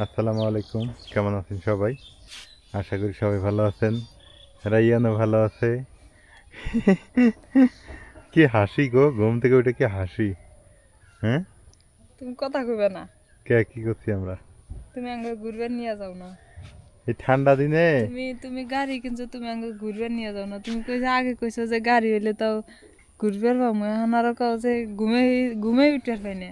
আসসালামু আলাইকুম। কেমন আছেন সবাই? আশা করি সবাই ভালো আছেন। রাইয়ানও ভালো আছে। কি হাসি গো ঘুম থেকে উঠে কি হাসি? হ্যাঁ? তুমি কথা কইবে না। কে কি করছি আমরা? তুমি আঙ্গ ঘুরবে নিয়ে যাও না। এই ঠান্ডা দিনে? তুমি তুমি গাড়ি কিনছো তুমি আঙ্গ ঘুরবে নিয়ে যাও না। তুমি কইছো আগে কইছো যে গাড়ি হইলে তাও ঘুরবে পাবো এখন আরও কাও যে ঘুমে ঘুমে উঠার পাই না।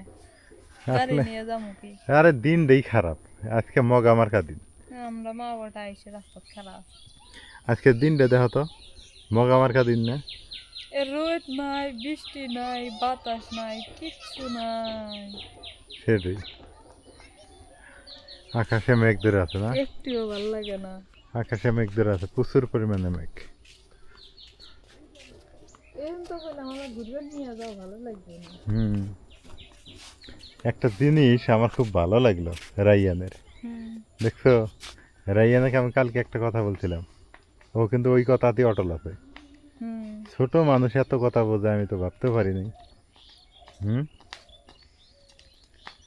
গাড়ি আসলে নিয়ে যাব কি? আরে দিনটাই খারাপ। আজকে মগা মার্কা দিন? আমরা মা বাবাটা আইসে রাস্তা খেলা আজকের দিনটা দেখো তো মগা মার্কা দিন না? এ রোদ নাই বৃষ্টি নাই বাতাস নাই কিচ্ছু নাই। সেটাই। আকাশে মেঘ ধরে আছে না? একটিও ভালো লাগে না। আকাশে মেঘ ধরে আছে প্রচুর পরিমাণে মেঘ। এখন তো বলে আমরা ঘুরবে নিয়ে যাও ভালো লাগবে না। হুম। একটা জিনিস আমার খুব ভালো লাগল রাইয়ানের। দেখছ? রাইয়ানাকে আমি কালকে একটা কথা বলছিলাম। ও কিন্তু ওই কথাতেই অটল আছে। ছোট মানুষ এত কথা বোঝে আমি তো ভাবতে পারিনি। হুম?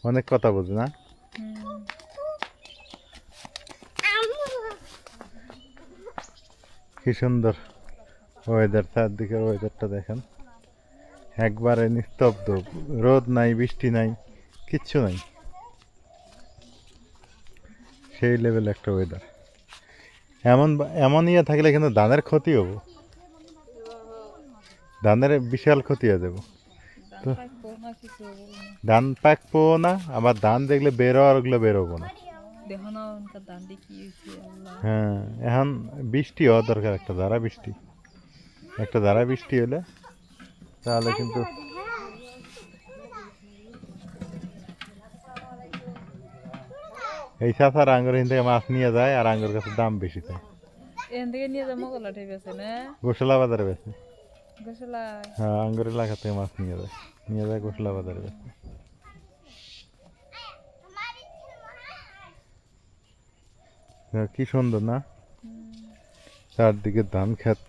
অনেক কথা বোঝে না? কি সুন্দর ওয়েদার চারদিকের ওয়েদারটা দেখেন। একবারে নিস্তব্ধ রোদ নাই বৃষ্টি নাই। কিচ্ছু নাই। সেই লেভেল একটা ওয়েদার এমন এমন ইয়ে থাকলে কিন্তু ধানের ক্ষতি হব। ধানের বিশাল ক্ষতি হয়ে যাব। তো ধান পাকবো না আবার ধান দেখলে বেরো আর ওগুলো বেরোবো না। হ্যাঁ এখন বৃষ্টি হওয়া দরকার একটা ধারা বৃষ্টি। একটা ধারা বৃষ্টি হলে তাহলে কিন্তু এই চাষার আঙ্গুর হিন থেকে মাছ নিয়ে যায় আর আঙ্গুর গাছের দাম বেশি চায় এখান থেকে নিয়ে ঠিক আছে না? গোসলা বাজারে বেছে গোসলা হ্যাঁ আঙ্গুর এলাকা থেকে মাছ নিয়ে যায়। নিয়ে যায় গোসলা বাজারে বেছে হ্যাঁ, কি সুন্দর না? চারদিকে ধান ক্ষেত।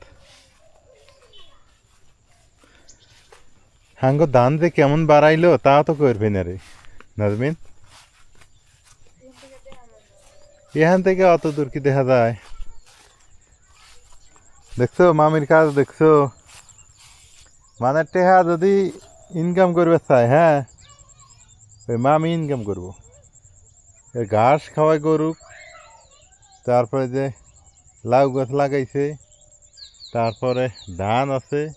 হাঙ্গ ধান যে কেমন বাড়াইলো তা তো করবে না রে নাজমিন। এখান থেকে অত দূর কি দেখা যায়? দেখছ, মামির কাজ দেখছ? মানে টেহা যদি ইনকাম করবে চায় হ্যাঁ? ওই মামি ইনকাম করব। ঘাস খাওয়াই গরুক তারপরে যে লাউ গাছ লাগাইছে, তারপরে ধান আছে,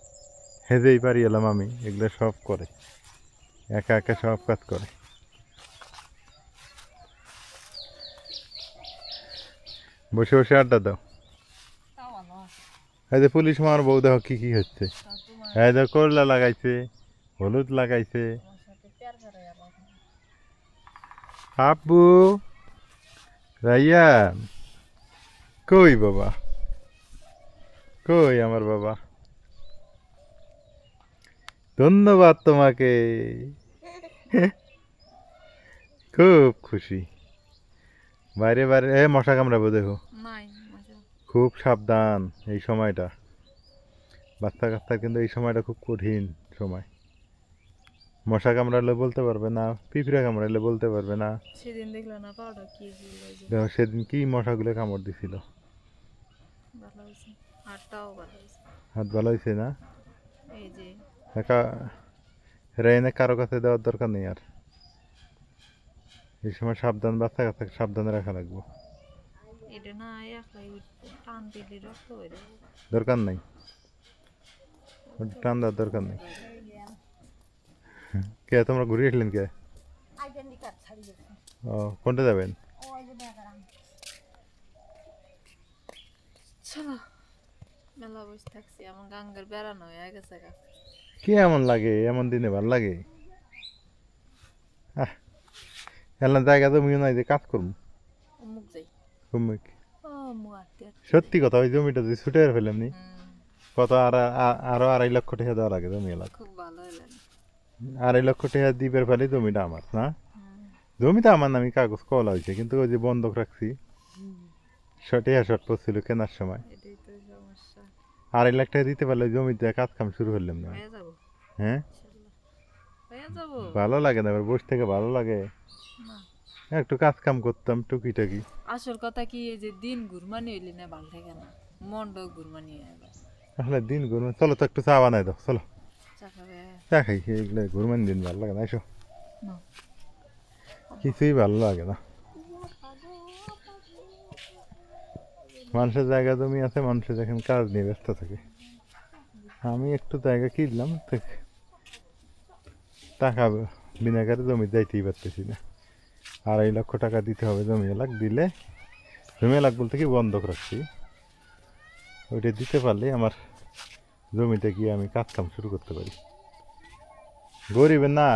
হেজেই পারি এলাম আমি এগুলো সব করে। একা একা সব কাজ করে। বসে বসে আড্ডা দাও। এই যে পুলিশ মার বউ, দেখো কি কি হচ্ছে। এই যে করলা লাগাইছে, হলুদ লাগাইছে। আব্বু, রাইয়া, কই বাবা? কই আমার বাবা? ধন্যবাদ তোমাকে। খুব খুশি। বাইরে বাইরে এ মশা কামড়াবো দেখো। খুব সাবধান এই সময়টা। বাচ্চা কাচ্চা কিন্তু এই সময়টা খুব কঠিন সময়। মশা কামড়ালে বলতে পারবে না পিঁপড়া কামড়ালে বলতে পারবে না। সেদিন দেখল না পাউডার কি দেখো সেদিন কি মশাগুলো কামড় দিছিল। হাত ভালো হয়েছে না? এই যে। একা রেনে কারও কাছে দেওয়ার দরকার নেই আর। এই সময় সাবধান বাচ্চা কাচ্চা সাবধানে রাখা লাগবো। দরকার নাই। টান দেওয়ার দরকার নেই। কে তোমরা ঘুরে আসলেন কে? ও কোনটা যাবেন? কি এমন লাগে? এমন দিনে ভালো লাগে? এলাম জায়গা তো নাই যে কাজ করব। অমুক সত্যি কথা ওই জমিটা যদি ছুটে ফেলাম নি কত আর আরও আড়াই লক্ষ টাকা দেওয়া লাগে জমি এলাকা। আড়াই লক্ষ টাকা দিবের ফেলে জমিটা আমার না? জমিটা আমার নামে কাগজ কলা হয়েছে কিন্তু ওই যে বন্ধক রাখছি শর্টে শর্ট পড়ছিল কেনার সময়। আড়াই লাখ টাকা দিতে পারলে জমিতে কাজ কাম শুরু করলাম না। হ্যাঁ যাব। ভালো লাগে না এবার বসে থেকে ভালো লাগে। একটু কাজ কাম করতাম টুকিটাকি। আসল কথা কি এই যে দিন ঘুরমানি হইলে না ভালো থাকে না মনটাও ঘুরমানি হয়ে তাহলে দিন ঘুরমান চলো তো একটু চা বানাই দাও চলো। চা খাই এগুলো ঘুরমানি দিন ভালো লাগে না এসো। কিছুই ভালো লাগে না। মানুষের জায়গা জমি আছে মানুষের দেখেন কাজ নিয়ে ব্যস্ত থাকে। আমি একটু জায়গা কিনলাম তো টাকা বিনা করে জমি যাইতেই পারতেছি না। আড়াই লক্ষ টাকা দিতে হবে জমি এলাক দিলে জমি এলাক বলতে কি বন্ধক রাখছি। ওইটা দিতে পারলে আমার জমিতে গিয়ে আমি কাজ কাম শুরু করতে পারি। গরিবের না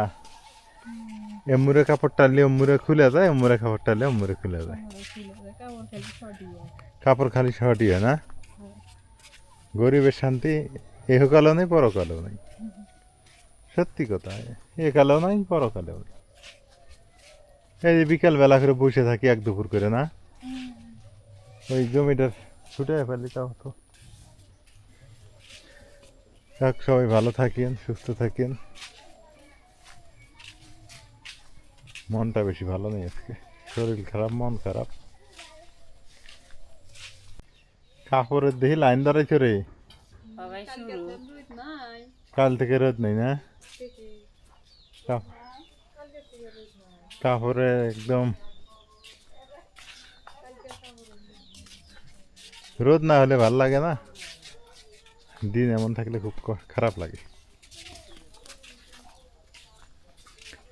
এমুরে কাপড় টানলে এমুরে খুলে যায় এমুরে কাপড় টানলে এমুরে খুলে যায়। কাপড় খালি শর্টই হয় না। গরিবের শান্তি এহকালেও নেই পরকালেও নেই। সত্যি কথা একালেও নাই পরকালেও এই যে বিকাল বেলা করে বসে থাকি এক দুপুর করে, না? ওই জমিটার ছুটে ফেলি তো। যাক, সবাই ভালো থাকেন, সুস্থ থাকেন। মনটা বেশি ভালো নেই আজকে। শরীর খারাপ, মন খারাপ। কাপড়ের দেখি লাইন দাঁড়াইছে রে। সবাই শুরু। কাল থেকে রোদ নেই না? কাপড়ে একদম রোদ না হলে ভালো লাগে না? দিন এমন থাকলে খুব খারাপ লাগে।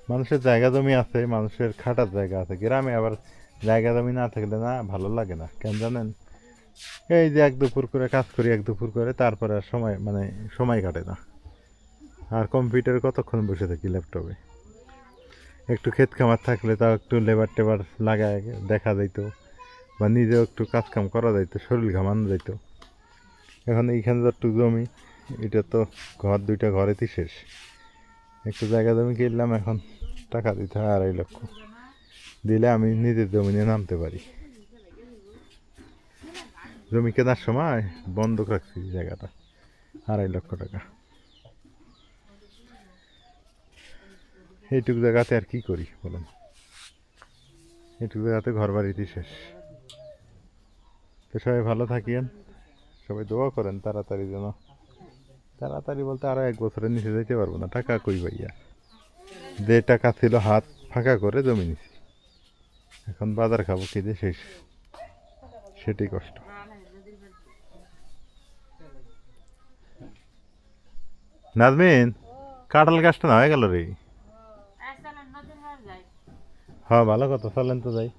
মানুষের জায়গা জমি আছে মানুষের খাটার জায়গা আছে। গ্রামে আবার জায়গা জমি না থাকলে না ভালো লাগে না। কেন জানেন? এই যে এক দুপুর করে কাজ করি, এক দুপুর করে, তারপরে আর সময় মানে সময় কাটে না। আর কম্পিউটারে কতক্ষণ বসে থাকি ল্যাপটপে? একটু ক্ষেত খামার থাকলে তাও একটু লেবার টেবার লাগায়, দেখা যাইতো। বা নিজেও একটু কাজ কাম করা যাইতো, শরীর ঘামানো যাইতো। এখন এইখানে একটু জমি, এটা তো ঘর, দুইটা ঘরেতেই শেষ। একটু জায়গা জমি কিনলাম, এখন টাকা দিতে হয় আড়াই লক্ষ। দিলে আমি নিজের জমি নিয়ে নামতে পারি। জমি কেনার সময় বন্ধক রাখছি জায়গাটা, আড়াই লক্ষ টাকা। এইটুকু জায়গাতে আর কি করি বলুন? এইটুকু জায়গাতে ঘর বাড়িতেই শেষ। তো সবাই ভালো থাকিয়েন সবাই দোয়া করেন তাড়াতাড়ি যেন, তাড়াতাড়ি বলতে আরও এক বছরের নিচে যেতে পারব না, টাকা কই ভাইয়া? যে টাকা ছিল হাত ফাঁকা করে জমি নিছি। এখন বাজার খাব কি যে শেষ। সেটাই কষ্ট। নাজমিন কাঁঠাল গাছটা না হয়ে গেল রে হ্যাঁ ভালো কথা চলেন তো যাই।